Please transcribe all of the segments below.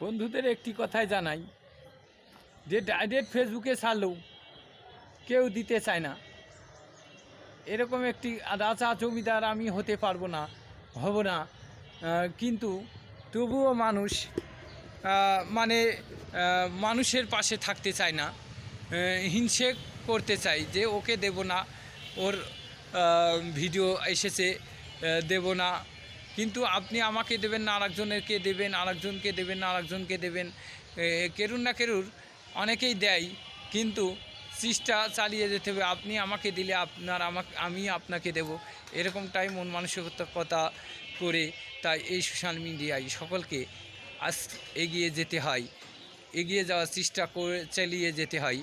বন্ধুদের একটি কথাই জানাই, যে ডাইরেক্ট ফেসবুকে ছাড়লেও কেউ দিতে চায় না। এরকম একটি রাজা জমিদার আমি হতে পারব না, হব না। কিন্তু তবুও মানুষ মানে মানুষের পাশে থাকতে চায় না হিংসে করতে চাই যে ওকে দেব না, ওর ভিডিও এসেছে দেব না। কিন্তু আপনি আমাকে দেবেন না আরেকজনেরকে দেবেন, আরেকজনকে দেবেন না, আরেকজনকে দেবেন। কেরুর না কেরুর অনেকেই দেয়, কিন্তু চেষ্টা চালিয়ে যেতে হবে। আপনি আমাকে দিলে আপনার আমাকে, আমি আপনাকে দেব। এরকমটাই মন মানসিকতা করে তাই এই সোশ্যাল মিডিয়ায় সকলকে আস এগিয়ে যেতে হয়। এগিয়ে যাওয়ার চেষ্টা করে চালিয়ে যেতে হয়।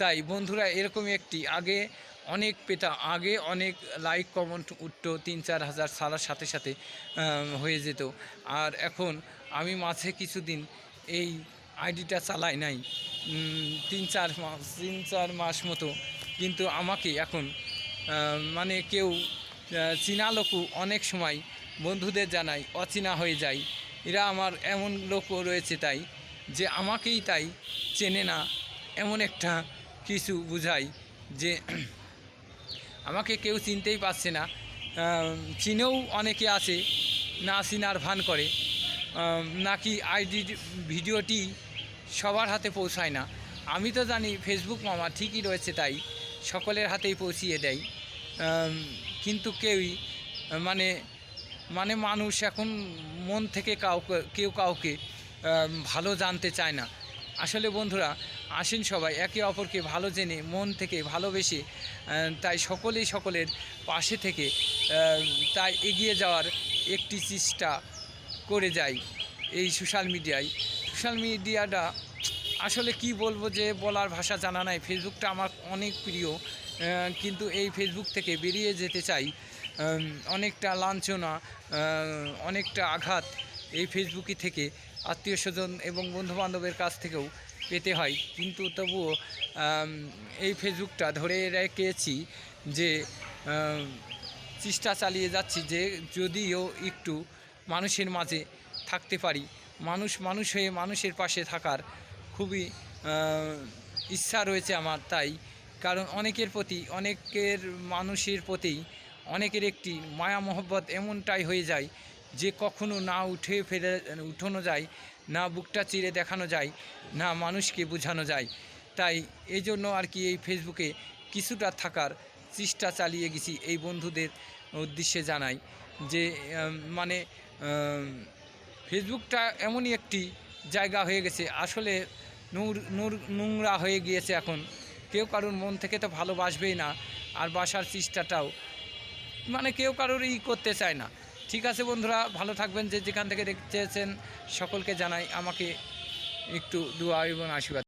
তাই বন্ধুরা এরকমই একটি আগে অনেক পেতা, আগে অনেক লাইক কমেন্ট উঠতো, তিন চার হাজার সালার সাথে সাথে হয়ে যেত। আর এখন আমি মাঝে কিছুদিন এই আইডিটা চালাই নাই। তিন চার মাস তিন চার মাস মতো কিন্তু আমাকে এখন মানে কেউ চীনা লোকও অনেক সময় বন্ধুদের জানাই অচেনা হয়ে যায়। এরা আমার এমন লোকও রয়েছে তাই যে আমাকেই তাই চেনে না। এমন একটা কিছু বুঝাই যে আমাকে কেউ চিনতেই পারছে না। চিনেও অনেকে আছে, না চিনার ভান করে। নাকি আইডি ভিডিওটি সবার হাতে পৌঁছায় না। আমি তো জানি ফেসবুক মামা ঠিকই রয়েছে তাই, সকলের হাতেই পৌঁছিয়ে দেয়। কিন্তু কেউই মানে মানে মানুষ এখন মন থেকে কাউকে, কেউ কাউকে ভালো জানতে চায় না। আসলে বন্ধুরা আসেন সবাই, একে অপরকে ভালো জেনে, মন থেকে ভালোবেসে তাই সকলেই সকলের পাশে থেকে তাই এগিয়ে যাওয়ার একটি চেষ্টা করে যাই এই সোশ্যাল মিডিয়ায়। সোশ্যাল মিডিয়াটা আসলে কি বলব যে বলার ভাষা জানা নাই। ফেসবুকটা আমার অনেক প্রিয় কিন্তু এই ফেসবুক থেকে বেরিয়ে যেতে চাই অনেকটা লাঞ্ছনা অনেকটা আঘাত এই ফেসবুকে থেকে আত্মীয় স্বজন এবং বন্ধুবান্ধবের কাছ থেকেও পেতে হয়। কিন্তু তবুও এই ফেসবুকটা ধরে রেখেছি যে চেষ্টা চালিয়ে যাচ্ছি যে, যদিও একটু মানুষের মাঝে থাকতে পারি। মানুষ মানুষ হয়ে মানুষের পাশে থাকার খুবই ইচ্ছা রয়েছে আমার তাই। কারণ অনেকের প্রতি, অনেকের মানুষের প্রতি অনেকের একটি মায়া মহব্বত এমনটাই হয়ে যায় যে কখনো না উঠে ফেলে, উঠানো যায়, না বুকটা চিরে দেখানো যায়, না মানুষকে বোঝানো যায়। তাই এই জন্য আর কি এই ফেসবুকে কিছুটা থাকার চেষ্টা চালিয়ে গেছি এই বন্ধুদের উদ্দেশ্যে জানাই যে মানে ফেসবুকটা এমনই একটি জায়গা হয়ে গেছে। আসলে নূর নূর, নোংরা হয়ে গিয়েছে এখন। কেউ কারোর মন থেকে তো ভালোবাসবেই না, আর বাসার চেষ্টাটাও মানে কেউ কারোর ই করতে চায় না। ঠিক আছে বন্ধুরা, ভালো থাকবেন, যে যেখান থেকে দেখতে চেয়েছেন সকলকে জানাই আমাকে একটু দোয়া এবং আশীর্বাদ।